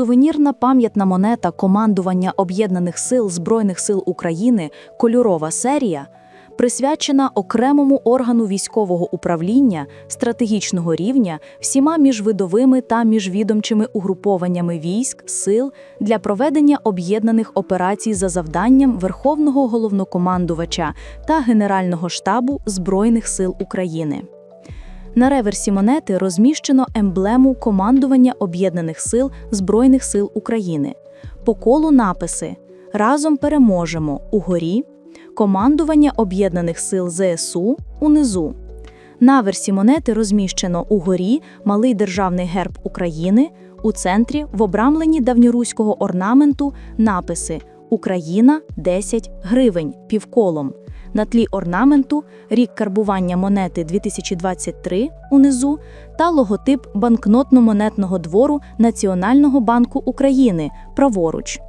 Сувенірна пам'ятна монета командування Об'єднаних сил Збройних сил України кольорова серія присвячена окремому органу військового управління стратегічного рівня всіма міжвидовими та міжвідомчими угрупованнями військ, сил для проведення об'єднаних операцій за завданням Верховного головнокомандувача та Генерального штабу Збройних сил України. На реверсі монети розміщено емблему командування Об'єднаних сил Збройних сил України. По колу написи Разом переможемо угорі, командування Об'єднаних сил ЗСУ унизу. На версі монети розміщено угорі малий державний герб України, у центрі в обрамленні давньоруського орнаменту написи Україна 10 гривень півколом. На тлі орнаменту рік карбування монети 2023 унизу та логотип банкнотно-монетного двору Національного банку України праворуч.